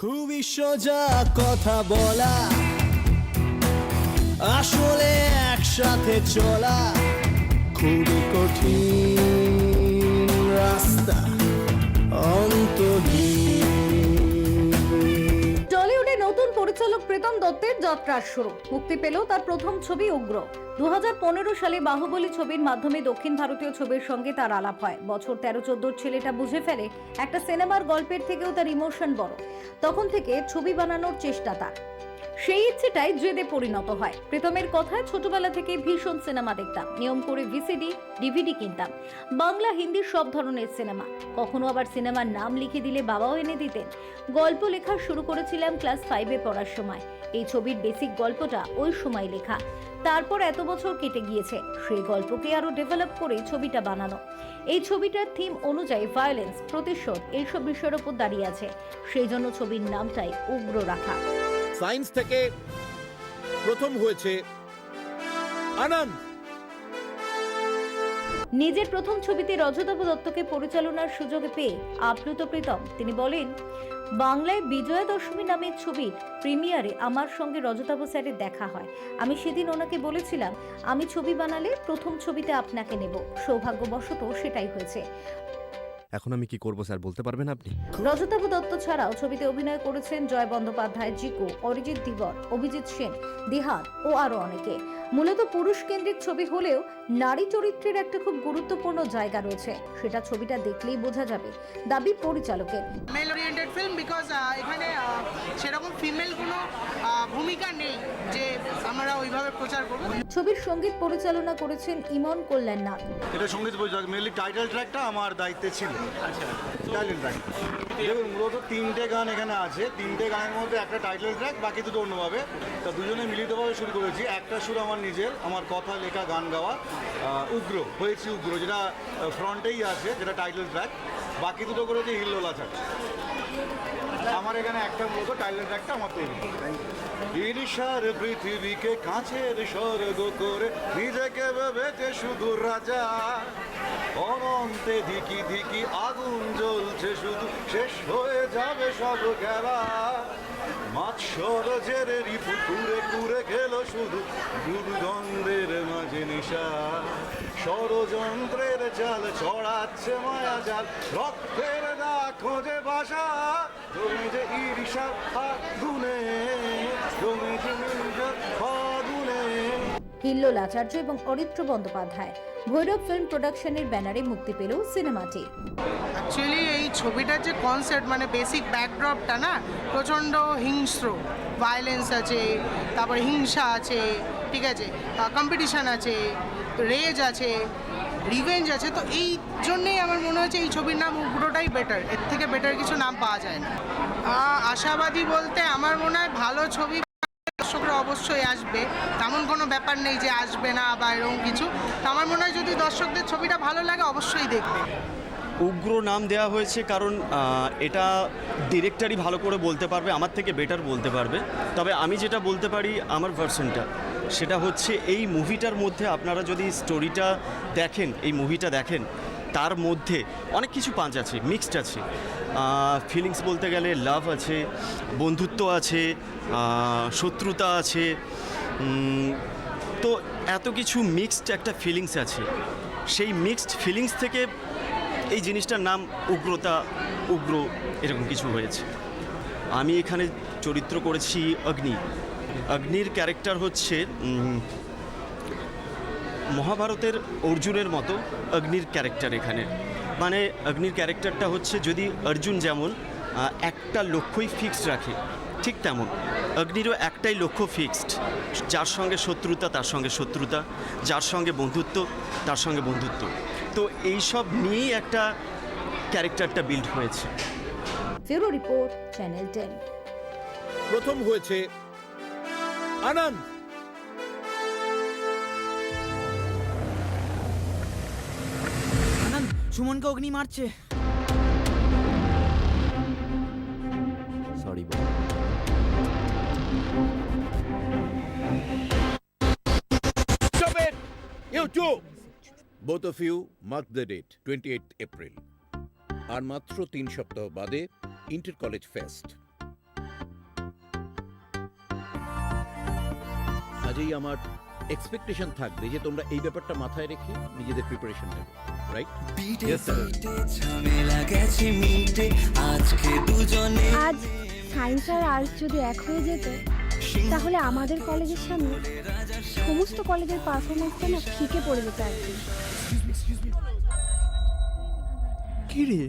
খুবই সোজা কথা বলা। আসলে একসাথে চলা খুবই কঠিন। প্রীতম দত্তের যাত্রার শুরু। মুক্তি পেল তার প্রথম ছবি উগ্র। দু হাজার পনেরো সালে বাহুবলী ছবির মাধ্যমে দক্ষিণ ভারতীয় ছবির সঙ্গে তার আলাপ হয়। বছর তেরো চোদ্দোর ছেলেটা বুঝে ফেলে একটা সিনেমার গল্পের থেকেও তার ইমোশন বড়। তখন থেকে ছবি বানানোর চেষ্টা তার। সেই ইচ্ছেটাই জেদে পরিণত হয়। প্রীতমের কথায় ছোটবেলা থেকে ভীষণ সিনেমা দেখতাম। নিয়ম করে ভিসিডি ডিভিডি কিনতাম। বাংলা, হিন্দি সব ধরনের সিনেমা। কখনো আবার সিনেমার নাম লিখে দিলে বাবাও এনে দিতেন। গল্প লেখা শুরু করেছিলাম ক্লাস ফাইভে পড়ার সময়। এই ছবির বেসিক গল্পটা ওই সময় লেখা। তারপর এত বছর কেটে গিয়েছে। সেই গল্পকে আরও ডেভেলপ করে ছবিটা বানানো। এই ছবিটার থিম অনুযায়ী ভায়োলেন্স প্রতিশোধ, এইসব বিষয়ের উপর দাঁড়িয়ে আছে। সেই জন্য ছবির নামটাই উগ্র রাখা। সায়েন্স থেকে প্রথম হয়েছে আনন্দ। নিজের প্রথম ছবিতে রজতাভ দত্তকে পরিচালনার সুযোগ পেয়ে আপ্লুত প্রীতম। তিনি বলেন, বাংলায় বিজয়া দশমী নামের ছবির প্রিমিয়ারে আমার সঙ্গে রজতাভ স্যারের দেখা হয়। আমি সেদিন ওনাকে বলেছিলাম, আমি ছবি বানালে প্রথম ছবিতে আপনাকে নেব। সৌভাগ্যবশত সেটাই হয়েছে। এখন আমি কি করব স্যার বলতে পারবেন আপনি? রজতাভ দত্ত ছাড়াও ছবিতে অভিনয় করেছেন জয় বন্দ্যোপাধ্যায় জিকো অরিজিৎ ধীবর অভিজিৎ সেন দিহাত ও আরও অনেকে। মূলত পুরুষ কেন্দ্রিক ছবি হলেও নারী চরিত্রের একটা খুব গুরুত্বপূর্ণ জায়গা রয়েছে। সেটা ছবিটা দেখলেই বোঝা যাবে। দাবি পরিচালকের। মেল ওরিয়েন্টেড ফিল্ম বিকজ এখানে সেরকম ফিমেল কোনো ভূমিকা নেই যে আমরা ওইভাবে প্রচার করব। ছবির সংগীত পরিচালনা করেছেন ইমন কল্যাণনাথ এটা সংগীত পরিচালক মেনলি টাইটেল ট্র্যাকটা আমার দায়িত্বে ছিল। টাইটেল ট্র্যাক দেখুন, মূলত তিনটে গান এখানে আছে। তিনটে গানের মধ্যে একটা টাইটেল ট্র্যাক বাকি দুটো অন্যভাবে। তা দুজনে মিলিতভাবে শুরু করেছি। একটা সুর আমার নিজের, আমার কথা লেখা গান গাওয়া। উগ্র, হয়েছি উগ্র, যেটা ফ্রন্টেই আছে, যেটা টাইটেল ট্র্যাক বাকি দুটো করেছি হিল্লোলা ছাড় আমার এখানে একটা মূলত টাইটেল ট্র্যাকটা আমার তৈরি। ঈর্ষার পৃথিবীকে কাছের স্বর্গ করে নিজেকে ভেবেছে শুধু রাজা। অনন্তে ধিকি ধিকি আগুন জ্বলছে শুধু। শেষ হয়ে যাবে সব খেলা। মাছ সরজের রিপু কুরে কুরে খেলো শুধু। দুর্গন্ধের মাঝে নিশা। ষড়যন্ত্রের জাল ছড়াচ্ছে মায়া জাল। রক্তের দা খোঁজে বাসা। তুমি যে ঈর্ষা ফাগুনে তুমি যে ফাগুনে। হিল্লোল আচার্য এবং অরিত্র বন্দ্যোপাধ্যায়। ভৈরব ফিল্ম প্রোডাকশনের ব্যানারে মুক্তি পেল সিনেমাটি অ্যাকচুয়ালি এই ছবিটার যে কনসেপ্ট মানে বেসিক ব্যাকড্রপটা না, প্রচণ্ড হিংস্র। ভায়োলেন্স আছে, তারপরে হিংসা আছে, ঠিক আছে কম্পিটিশান আছে রেজ আছে রিভেঞ্জ আছে, তো এই জন্যেই আমার মনে হচ্ছে এই ছবির নাম উগ্রটাই বেটার এর থেকে বেটার কিছু নাম পাওয়া যায় না। আশাবাদী বলতে আমার মনে হয় ভালো ছবি দর্শকরা অবশ্যই আসবে। তেমন কোনো ব্যাপার নেই যে আসবে না বা এরকম কিছু। তো আমার মনে হয় যদি দর্শকদের ছবিটা ভালো লাগে, অবশ্যই দেখবে। উগ্র নাম দেওয়া হয়েছে কারণ এটা ডিরেক্টরই ভালো করে বলতে পারবে, আমার থেকে বেটার বলতে পারবে। তবে আমি যেটা বলতে পারি, আমার ভার্সনটা সেটা হচ্ছে এই মুভিটার মধ্যে আপনারা যদি স্টোরিটা দেখেন, এই মুভিটা দেখেন তার মধ্যে অনেক কিছু পাঁচ আছে মিক্সড আছে। ফিলিংস বলতে গেলে লাভ আছে, বন্ধুত্ব আছে শত্রুতা আছে তো এত কিছু মিক্সড একটা ফিলিংস আছে। সেই মিক্সড ফিলিংস থেকে এই জিনিসটার নাম উগ্রতা, উগ্র এরকম কিছু হয়েছে। আমি এখানে চরিত্র করেছি অগ্নি। অগ্নির ক্যারেক্টার হচ্ছে মহাভারতের অর্জুনের মতো অগ্নির ক্যারেক্টার এখানে। মানে অগ্নির ক্যারেক্টারটা হচ্ছে যদি অর্জুন যেমন একটা লক্ষ্যই ফিক্সড রাখে ঠিক তেমন। অগ্নিরও একটাই লক্ষ্য ফিক্সড যার সঙ্গে শত্রুতা তার সঙ্গে শত্রুতা যার সঙ্গে বন্ধুত্ব তার সঙ্গে বন্ধুত্ব। তো এইসব নিয়েই একটা ক্যারেক্টারটা বিল্ড হয়েছে। Report channel ten. প্রথম হয়েছে আনন্দ। সুমনকে অগ্নি মারছে sorry Stop it! You too! Both of you mark the date, 28th আর মাত্র তিন সপ্তাহ বাদে ইন্টার কলেজ ফেস্ট আজই আমার এক্সপেকটেশন থাকবে যে তোমরা এই ব্যাপারটা মাথায় রেখে নিজেদের প্রিপারেশন নেবে রাইট আজ সায়েন্স আর আর্টস যদি এক হয়ে যেত তাহলে আমাদের কলেজের সামনে সমস্ত কলেজের পারফরমেন্সটা না ফিকে পড়ে যেত একদিন। কি রে?